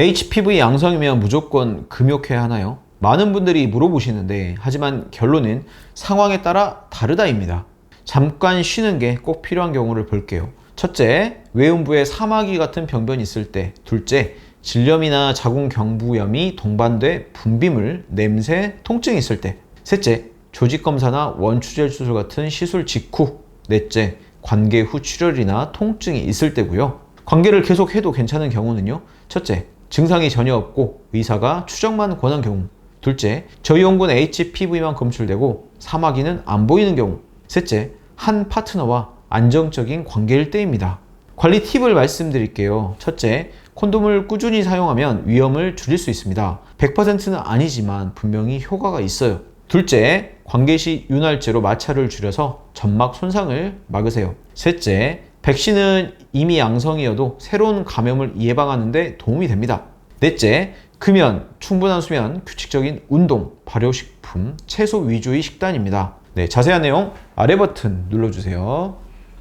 HPV 양성이면 무조건 금욕해야 하나요? 많은 분들이 물어보시는데 하지만 결론은 상황에 따라 다르다입니다. 잠깐 쉬는 게 꼭 필요한 경우를 볼게요. 첫째, 외음부에 사마귀 같은 병변이 있을 때. 둘째, 질염이나 자궁경부염이 동반돼 분비물, 냄새, 통증이 있을 때. 셋째, 조직 검사나 원추절 수술 같은 시술 직후. 넷째, 관계 후 출혈이나 통증이 있을 때고요. 관계를 계속해도 괜찮은 경우는요. 첫째, 증상이 전혀 없고 의사가 추정만 권한 경우. 둘째, 저이온군 HPV만 검출되고 사마귀는 안 보이는 경우. 셋째, 한 파트너와 안정적인 관계일 때입니다. 관리 팁을 말씀드릴게요. 첫째, 콘돔을 꾸준히 사용하면 위험을 줄일 수 있습니다. 100%는 아니지만 분명히 효과가 있어요. 둘째, 관계 시 윤활제로 마찰을 줄여서 점막 손상을 막으세요. 셋째, 백신은 이미 양성이어도 새로운 감염을 예방하는 데 도움이 됩니다. 넷째, 금연, 충분한 수면, 규칙적인 운동, 발효식품, 채소 위주의 식단입니다. 네, 자세한 내용 아래 버튼 눌러주세요.